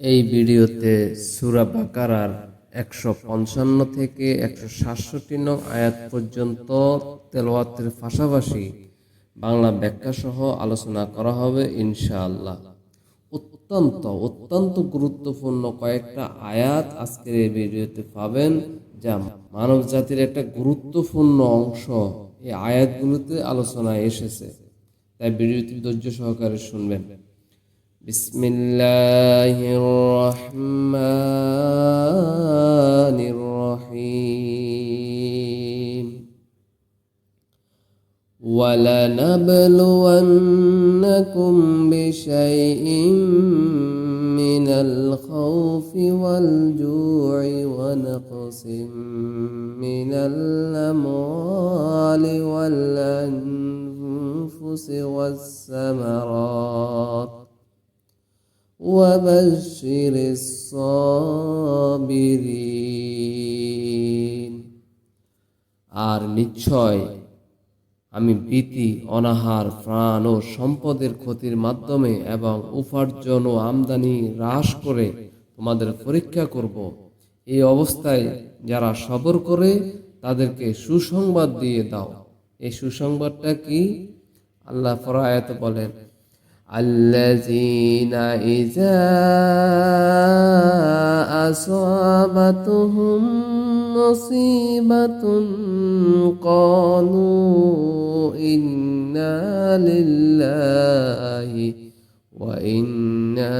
এই ভিডিওতে সুরা বাকারার একশো পঞ্চান্ন থেকে একশো সাতষট্টি নং আয়াত পর্যন্ত তেলাওয়াতের পাশাপাশি বাংলা ব্যাখ্যা সহ আলোচনা করা হবে ইনশাআল্লাহ। অত্যন্ত অত্যন্ত গুরুত্বপূর্ণ কয়েকটা আয়াত আজকের এই ভিডিওতে পাবেন, যা মানব জাতির একটা গুরুত্বপূর্ণ অংশ এই আয়াতগুলোতে আলোচনায় এসেছে। তাই ভিডিওটি ধৈর্য সহকারে শুনবেন। بسم الله الرحمن الرحيم. ولنبلونكم بشيء من الخوف والجوع ونقص من الأموال والأنفس والثمرات. وبشر الصابرين আর নিশ্চয় আমি ভীতি অনাহার প্রাণ ও সম্পদের ক্ষতির মাধ্যমে এবং উপার্জন ও আমদানি হ্রাস করে তোমাদের পরীক্ষা করব এই অবস্থায় যারা সবর করে তাদেরকে সুসংবাদ দিয়ে দাও এই সুসংবাদটা কি আল্লাহ ফরায়াত বলেন الذين إذا أصابتهم مصيبة قالوا إنا لله وإنا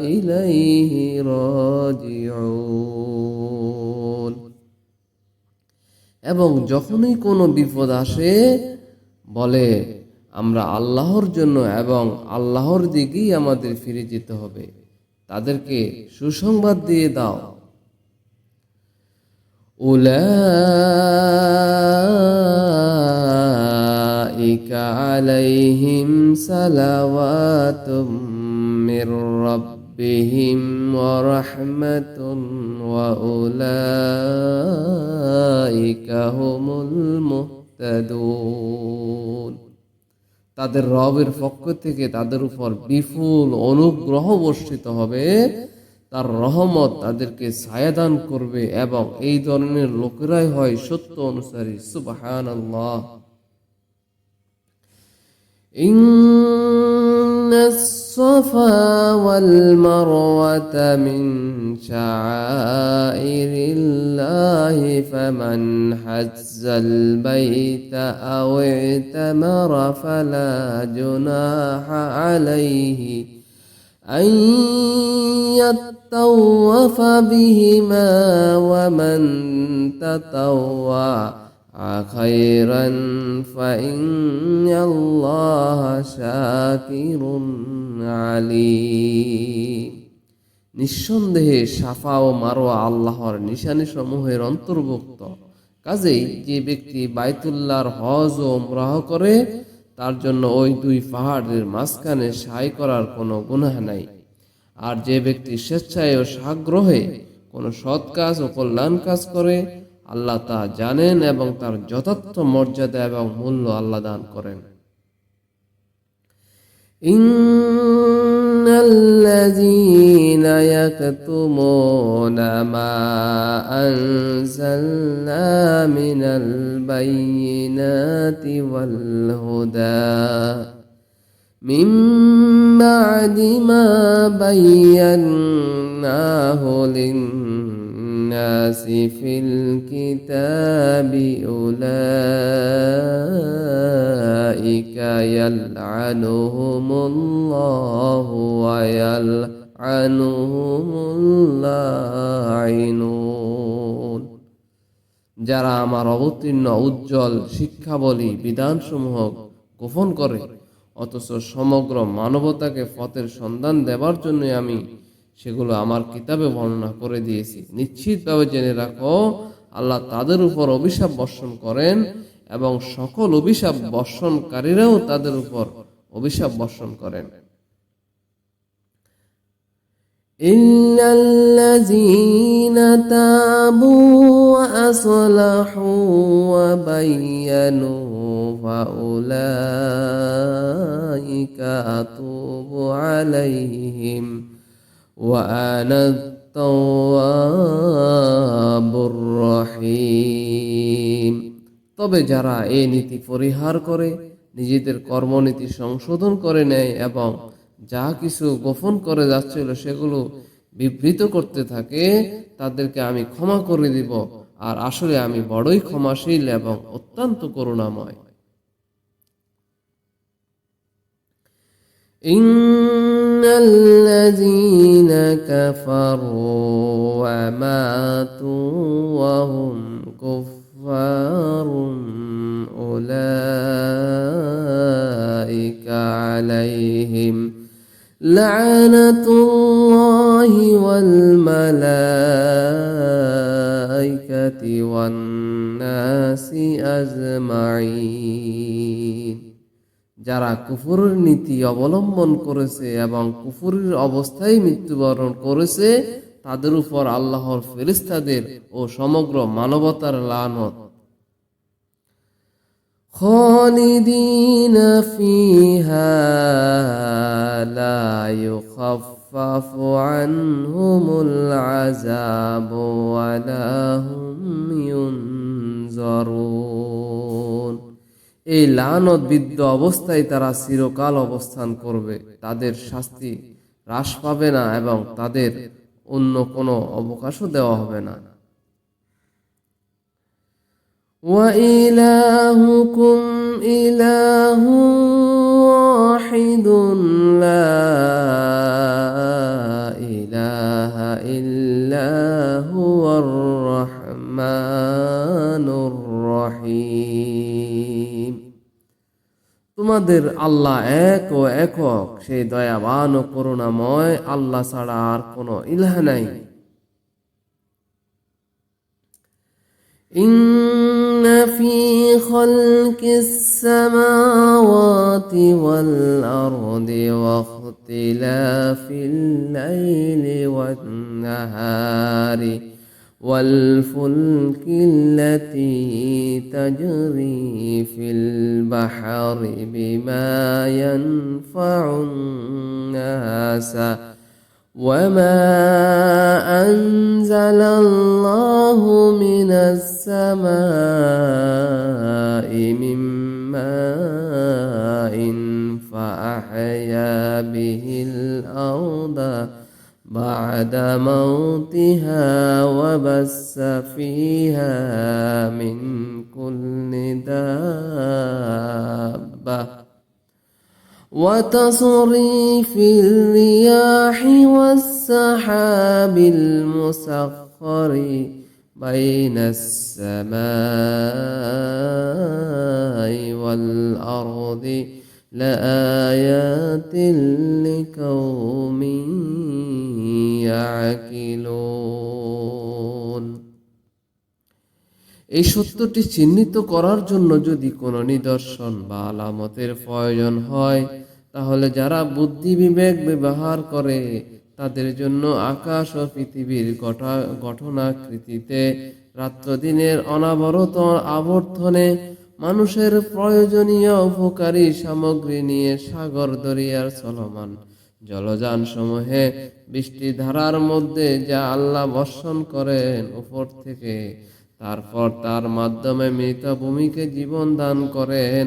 إليه راجعون এবং যখনই কোনো বিপদ আসে বলে আমরা আল্লাহর জন্য এবং আল্লাহর দিকেই আমাদের ফিরে যেতে হবে তাদেরকে সুসংবাদ দিয়ে দাও أولئك عليهم صلوات من ربهم ورحمة وأولئك هم المهتدون তাদের রবের পক্ষ থেকে তাদের উপর বিপুল অনুগ্রহ বর্ষিত হবে। তার রহমত তাদেরকে ছায়াদান করবে এবং এই ধরনের লোকেরাই হয় সত্য অনুসারী। সুবাহান إن الصفا والمروة من شعائر الله فمن حج البيت أو اعتمر فلا جناح عليه أن يطوف بهما ومن تطوع خيرا فإن الله شاكر عليم নিঃসন্দেহে সাফা ও মারোয়া আল্লাহর নিশানি সমূহের অন্তর্ভুক্ত কাজেই যে ব্যক্তি বাইতুল্লাহর হজ ও উমরাহ করে তার জন্য ওই দুই পাহাড়ের মাঝখানে সাই করার কোনো গুনাহ নাই আর যে ব্যক্তি স্বেচ্ছায় ও সাগ্রহে কোনো সৎ কাজ ও কল্যাণ কাজ করে আল্লাহ তা জানেন এবং তার যথার্থ মর্যাদা এবং মূল্য আল্লাহ দান করেন إن الذين يكتمون ما أنزلنا من البينات والهدى من بعد ما بيناه للناس في الكتاب أولئك يلعنهم الله ويلعنهم اللاعنون যারা আমার অবতীর্ণ উজ্জ্বল শিক্ষাবলী বিধানসমূহ গোপন করে অথচ সমগ্র মানবতাকে পথের সন্ধান দেবার জন্য আমি সেগুলো আমার কিতাবে বর্ণনা করে দিয়েছি নিশ্চিতভাবে জেনে রাখো আল্লাহ তাদের উপর অভিশাপ বর্ষণ করেন এবং সকল অভিশাপ বর্ষণকারীরাও তাদের উপর অভিশাপ বর্ষণ করেন إلا الذين تابوا وأصلحوا وبينوا فأولئك أتوب عليهم وأنا التواب الرحيم তবে যারা এই নীতি পরিহার করে নিজেদের কর্মনীতি সংশোধন করে নেয় এবং যা কিছু গোপন করে যাচ্ছিল সেগুলো বিবৃত করতে থাকে তাদেরকে আমি ক্ষমা করে দিব আর আসলে আমি বড়ই ক্ষমাশীল এবং অত্যন্ত করুণাময় إن الذين كفروا وماتوا وهم كفار أولئك عليهم لعنة الله والملائكة والناس أجمعين যারা কুফুরের নীতি অবলম্বন করেছে এবং কুফুরের অবস্থায় মৃত্যুবরণ করেছে তাদের উপর আল্লাহর ফেরিস্তাদের ও সমগ্র মানবতার লানত خالدين فيها لا يخفف عنهم العذاب ولا هم ينظرون এই লানত বিদ্য অবস্থায় তারা চিরকাল অবস্থান করবে তাদের শাস্তি হ্রাস পাবে না এবং তাদের অন্য কোনো অবকাশও দেওয়া হবে না وإلهكم إله واحد لا إله إلا هو الرحمن তোমাদের আল্লাহ এক ও একক সেই দয়াবান ও করুণাময় আল্লাহ ছাড়া আর কোনো ইলাহ নাই إن في خلق السماوات والأرض واختلاف الليل والنهار والفلك التي تجري في البحر بما ينفع الناس وما أنزل الله من السماء من ماء فأحيا به الأرض بعد موتها وبث فيها من كل دابة. وتصريف الرياح والسحاب المسخر بين السماء والأرض لآيات لقوم يعقلون এই সত্যটি চিহ্নিত করার জন্য যদি কোনো নিদর্শন বা আলামতের প্রয়োজন হয় তাহলে যারা বুদ্ধি বিবেক ব্যবহার করে তাদের জন্য আকাশ ও পৃথিবীর গঠা- গঠনাকৃতিতে রাত্র দিনের অনাবরত আবর্তনে মানুষের প্রয়োজনীয় উপকারী সামগ্রী নিয়ে সাগর দরিয়ার চলমান। জলযান সমূহে বৃষ্টি ধারার মধ্যে যা আল্লাহ বর্ষণ করেন উপর থেকে, তারপর তার মাধ্যমে মৃত ভূমিকে জীবন দান করেন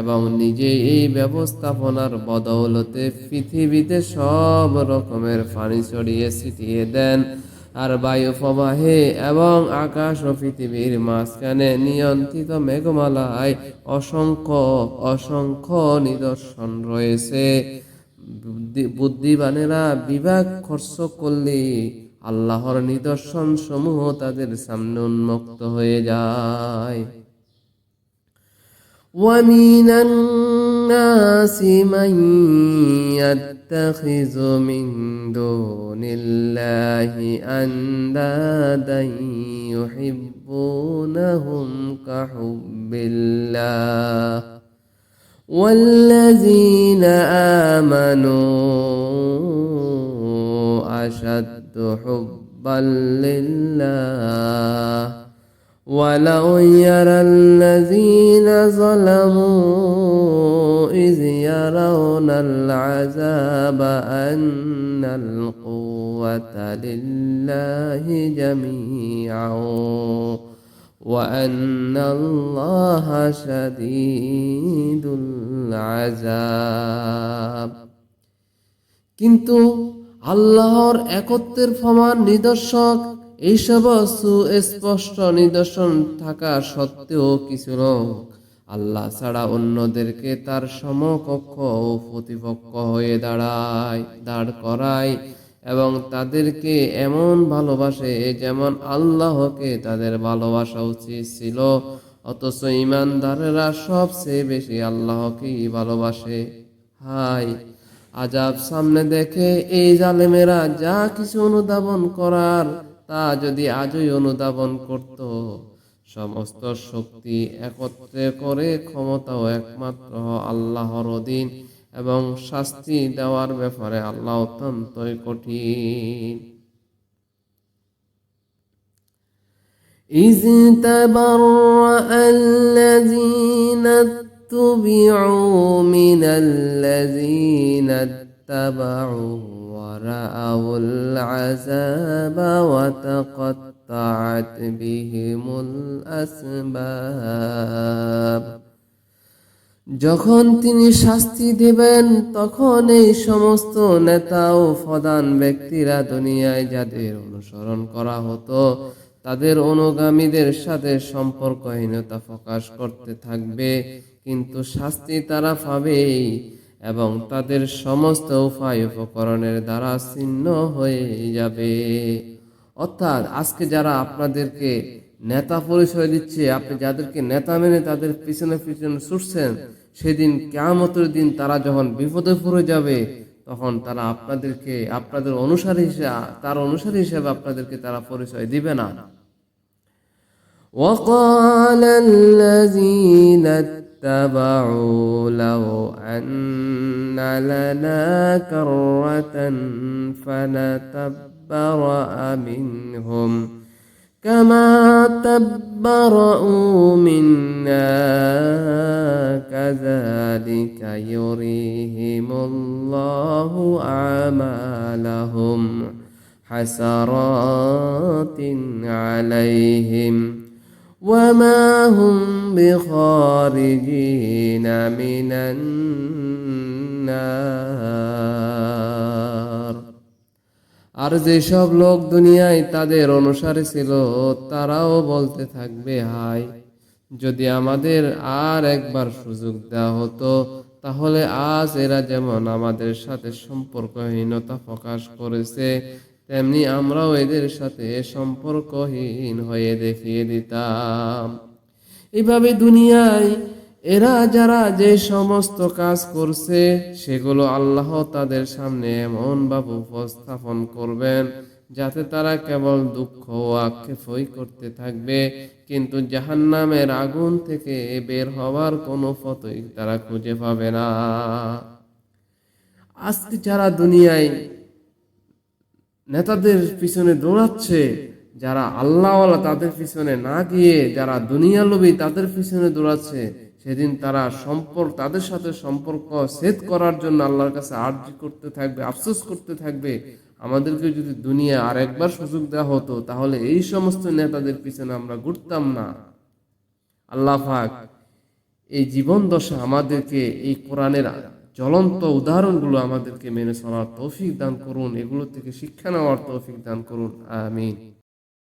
এবং নিজে এই ব্যবস্থাপনার বদৌলতে পৃথিবীতে সব রকমের পানি ছড়িয়ে ছিটিয়ে দেন। আর বায়ু প্রবাহে এবং আকাশ ও পৃথিবীর মাঝখানে নিয়ন্ত্রিত মেঘমালায় অসংখ্য অসংখ্য নিদর্শন রয়েছে বুদ্ধি- বুদ্ধিমানেরা বিভাগ খরচ করলে আল্লাহর নিদর্শন সমূহ তাদের সামনে উন্মুক্ত হয়ে যায় ومن الناس من يتخذ من دون الله أندادا يحبونهم كحب الله. والذين آمنوا أشد حبا لله. ولو يرى الذين ظلموا إذ يرون العذاب أن القوة القوة لله جميعا وأن الله شديد العذاب কিন্তু আল্লাহর একত্বের প্রমাণ নিদর্শক এইসব সুস্পষ্ট নিদর্শন থাকা সত্ত্বেও কিছু লোক আল্লাহ ছাড়া অন্যদেরকে তার সমকক্ষ ও প্রতিপক্ষ হয়ে দাঁড়ায়, দাঁড় করায় এবং তাদেরকে এমন ভালোবাসে যেমন আল্লাহকে তাদের ভালোবাসা উচিত ছিল। অথচ ইমানদারেরা সবচেয়ে বেশি আল্লাহকেই ভালোবাসে। হাই, আজাব সামনে দেখে এই জালেমেরা যা কিছু অনুধাবন করার তা যদি আজই অনুধাবন করত সমস্ত শক্তি একত্রে করে ক্ষমতাও একমাত্র আল্লাহর অধীন এবং শাস্তি দেওয়ার ব্যাপারে আল্লাহ অত্যন্তই কঠিন إذ تبرأ الذين اتبعوا من الذين اتبعوا ورأوا العذاب وتقطعت بهم الأسباب যখন তিনি শাস্তি দেবেন তখন এই সমস্ত নেতা ও প্রধান ব্যক্তিরা দুনিয়ায় যাদের অনুসরণ করা হতো তাদের অনুগামীদের সাথে সম্পর্কহীনতা প্রকাশ করতে থাকবে কিন্তু শাস্তি তারা পাবেই এবং তাদের সমস্ত উপায় উপকরণের দ্বারা ছিন্ন হয়ে যাবে অর্থাৎ আজকে যারা আপনাদেরকে নেতা পরিচয় দিচ্ছে আপনি যাদেরকে নেতা মেনে তাদের পিছনে পিছনে ছুটছেন সেদিন কেমতের দিন তারা যখন বিপদে পড়ে যাবে তখন তারা আপনাদেরকে আপনাদের অনুসারী হিসেবে তার অনুসারী হিসেবে আপনাদেরকে তারা পরিচয় দিবে না وقال الذين اتبعوا لو أن لنا كرة فنتبرأ منهم كما تبرأوا منا كذلك يريهم الله أعمالهم حسرات عليهم وما هم بخارجين من النار আর যেসব লোক দুনিয়ায় তাদের অনুসারী ছিল তারাও বলতে থাকবে হাই যদি আমাদের আর একবার সুযোগ দেওয়া হতো তাহলে আজ এরা যেমন আমাদের সাথে সম্পর্কহীনতা প্রকাশ করেছে তেমনি আমরাও এদের সাথে সম্পর্কহীন হয়ে দেখিয়ে দিতাম। এইভাবে দুনিয়ায় এরা যারা যে সমস্ত কাজ করছে, সেগুলো আল্লাহ তাদের সামনে এমন ভাবে উপস্থাপন করবেন যাতে তারা কেবল দুঃখ ও আক্ষেপই করতে থাকবে, কিন্তু জাহান্নামের আগুন থেকে বের হওয়ার কোনো পথই তারা খুঁজে পাবে না। আজকে যারা দুনিয়ায় নেতাদের পিছনে দৌড়াচ্ছে, যারা আল্লাহওয়ালা তাদের পিছনে না গিয়ে, যারা দুনিয়া লোভী তাদের পিছনে দৌড়াচ্ছে, সেদিন তারা সম্পর্ক, তাদের সাথে সম্পর্ক সেদ করার জন্য আল্লাহর কাছে আর্জি করতে থাকবে, আফসোস করতে থাকবে। আমাদেরকে যদি দুনিয়া আর একবার সুযোগ দেওয়া হতো, তাহলে এই সমস্ত নেতাদের পিছনে আমরা ঘুরতাম না। আল্লাহ পাক এই জীবন দশা আমাদেরকে এই কোরআনের জ্বলন্ত উদাহরণগুলো আমাদেরকে মেনে চলার তৌফিক দান করুন, এগুলো থেকে শিক্ষা নেওয়ার তৌফিক দান করুন, আমিন।